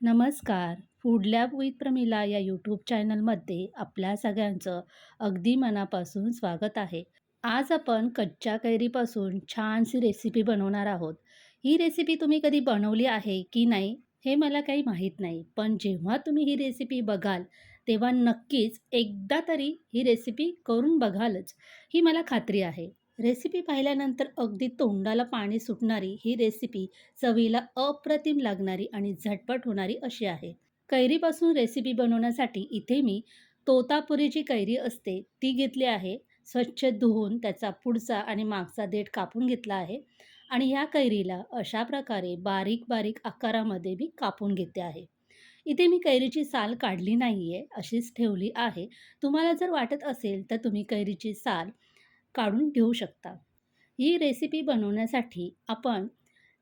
नमस्कार. Food lab with Pramila या YouTube चॅनलमध्ये आपल्या सगळ्यांचं अगदी मनापासून स्वागत आहे. आज आपण कच्च्या कैरीपासून छानशी रेसिपी बनवणार आहोत. ही रेसिपी तुम्ही कधी बनवली आहे की नाही हे मला काही माहीत नाही. पण जेव्हा तुम्ही ही रेसिपी बघाल तेव्हा नक्कीच एकदा तरी ही रेसिपी करून बघालच. ही मला खात्री आहे. रेसिपी पाहिल्यानंतर अगदी तोंडाला पाणी सुटणारी ही रेसिपी चवीला अप्रतिम लागणारी आणि झटपट होणारी अशी आहे. कैरीपासून रेसिपी बनवण्यासाठी इथे मी तोतापुरी जी कैरी असते ती घेतली आहे. स्वच्छ धुवून त्याचा पुढचा आणि मागचा देठ कापून घेतला आहे आणि ह्या कैरीला अशा प्रकारे बारीक बारीक आकारामध्ये मी कापून घेते आहे. इथे मी कैरीची साल काढली नाही आहे अशीच ठेवली आहे. तुम्हाला जर वाटत असेल तर तुम्ही कैरीची साल काढून घेऊ शकता. ही रेसिपी बनवण्यासाठी आपण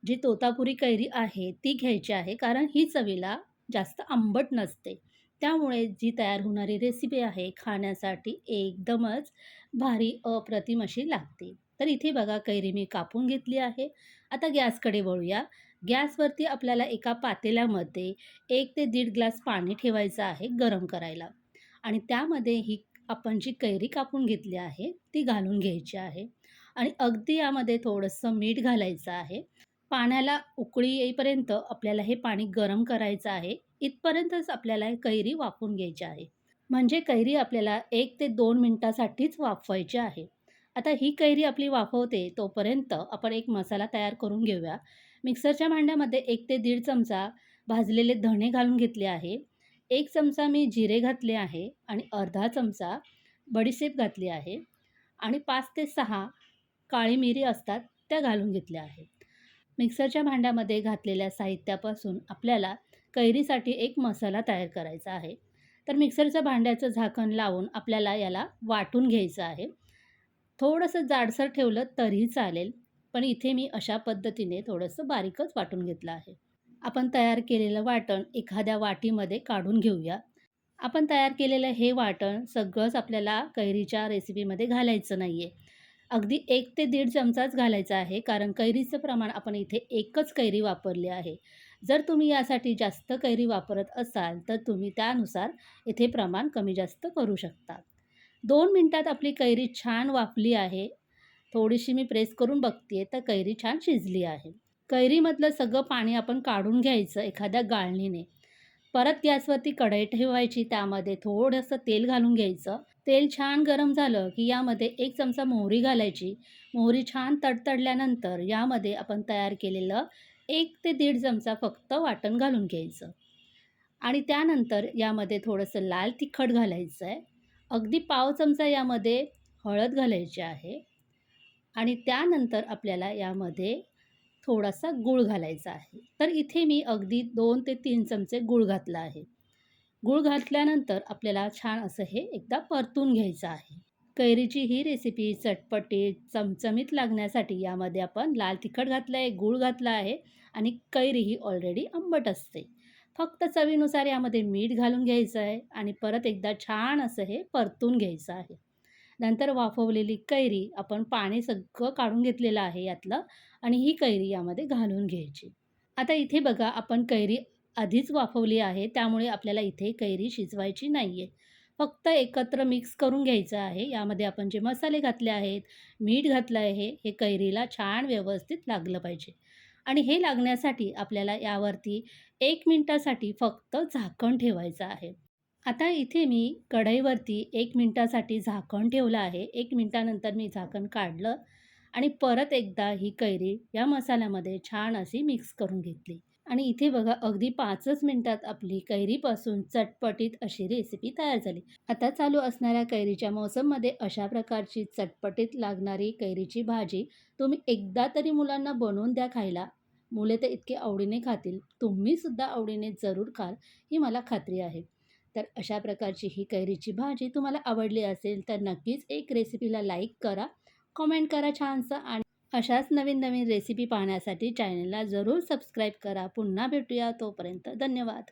जी तोतापुरी कैरी आहे ती घ्यायची आहे. कारण ही चवीला जास्त आंबट नसते. त्यामुळे जी तयार होणारी रेसिपी आहे खाण्यासाठी एकदमच भारी अप्रतिम अशी लागते. तर इथे बघा कैरी मी कापून घेतली आहे. आता गॅसकडे वळूया. गॅसवरती आपल्याला एका पातेल्यामध्ये एक ते दीड ग्लास पाणी ठेवायचं आहे गरम करायला. आणि त्यामध्ये ही आपण जी कैरी कापून घेतली आहे ती घालून घ्यायची आहे. आणि अगदी यामध्ये थोडंसं मीठ घालायचं आहे. पाण्याला उकळी येईपर्यंत आपल्याला हे पाणी गरम करायचं आहे. इथपर्यंतच आपल्याला कैरी वाफून घ्यायची आहे. म्हणजे कैरी आपल्याला एक ते दोन मिनटासाठीच वाफवायची आहे. आता ही कैरी आपली वाफवते तोपर्यंत आपण एक मसाला तयार करून घेऊया. मिक्सरच्या भांड्यामध्ये एक ते दीड चमचा भाजलेले धणे घालून घेतले आहे. एक चमचा मी जिरे घातले आहे आणि अर्धा चमचा बडीशेप घातली आहे आणि पाच ते सहा काळी मिरी असतात त्या घालून घेतल्या आहेत. मिक्सरच्या भांड्यामध्ये घातलेल्या साहित्यापासून आपल्याला कैरीसाठी एक मसाला तयार करायचा आहे. तर मिक्सरच्या भांड्याचं झाकण लावून आपल्याला याला वाटून घ्यायचं आहे. थोडंसं जाडसर ठेवलं तरीही चालेल पण इथे मी अशा पद्धतीने थोडंसं बारीकच वाटून घेतलं आहे. आपण तयार केलेलं वाटण एखाद्या वाटीमध्ये काढून घेऊया. आपण तयार केलेलं हे वाटण सगळंच आपल्याला कैरीच्या रेसिपीमध्ये घालायचं नाही आहे अगदी एक ते दीड चमचाच घालायचा आहे कारण कैरीचं प्रमाण आपण इथे एकच कैरी वापरली आहे. जर तुम्ही यासाठी जास्त कैरी वापरत असाल तर तुम्ही त्यानुसार इथे प्रमाण कमी जास्त करू शकता. दोन मिनटात आपली कैरी छान वाफली आहे. थोडीशी मी प्रेस करून बघते तर कैरी छान शिजली आहे. कैरीमधलं सगळं पाणी आपण काढून घ्यायचं एखाद्या गाळणीने. परत गॅसवरती कढई ठेवायची त्यामध्ये थोडंसं तेल घालून घ्यायचं. तेल छान गरम झालं की यामध्ये एक चमचा मोहरी घालायची. मोहरी छान तडतडल्यानंतर यामध्ये आपण तयार केलेलं एक ते दीड चमचा फक्त वाटण घालून घ्यायचं. आणि त्यानंतर यामध्ये थोडंसं लाल तिखट घालायचं आहे अगदी पाव चमचा यामध्ये हळद घालायची आहे. आणि त्यानंतर आपल्याला यामध्ये थोडासा गूळ घालायचा आहे. तर इथे मी अगदी दोन ते तीन चमचे गूळ घातला आहे. गूळ घातल्यानंतर आपल्याला छान असं हे एकदा परतून घ्यायचं आहे. कैरीची ही रेसिपी चटपटीत चमचमीत लागण्यासाठी यामध्ये आपण लाल तिखट घातलं आहे गूळ घातला आहे आणि कैरी ही ऑलरेडी आंबट असते. फक्त चवीनुसार यामध्ये मीठ घालून घ्यायचं आहे आणि परत एकदा छान असं हे परतून घ्यायचं आहे. नंतर वाफवलेली कैरी आपण पाणी सगळं काढून घेतलेलं आहे यातलं आणि ही कैरी यामध्ये घालून घ्यायची. आता इथे बघा आपण कैरी आधीच वाफवली आहे त्यामुळे आपल्याला इथे कैरी शिजवायची नाही आहे फक्त एकत्र मिक्स करून घ्यायचं आहे. यामध्ये आपण जे मसाले घातले आहेत मीठ घातलं आहे हे कैरीला छान व्यवस्थित लागलं पाहिजे. आणि हे लागण्यासाठी आपल्याला यावरती एक मिनटासाठी फक्त झाकण ठेवायचं आहे. आता इथे मी कढईवरती एक मिनटासाठी झाकण ठेवलं आहे. एक मिनटानंतर मी झाकण काढलं आणि परत एकदा ही कैरी या मसाल्यामध्ये छान अशी मिक्स करून घेतली. आणि इथे बघा अगदी पाचच मिनटात आपली कैरीपासून चटपटीत अशी रेसिपी तयार झाली. आता चालू असणाऱ्या कैरीच्या मोसममध्ये अशा प्रकारची चटपटीत लागणारी कैरीची भाजी तुम्ही एकदा तरी मुलांना बनवून द्या खायला. मुले तर इतके आवडीने खातील. तुम्हीसुद्धा आवडीने जरूर खाल ही मला खात्री आहे. तर अशा प्रकारची ही कैरीची भाजी तुम्हाला आवडली असेल तर नक्कीच एक रेसिपीला लाईक करा कॉमेंट करा छानसं आणि अशाच नवीन नवीन रेसिपी पाहण्यासाठी चॅनलला जरूर सबस्क्राईब करा. पुन्हा भेटूया तोपर्यंत धन्यवाद.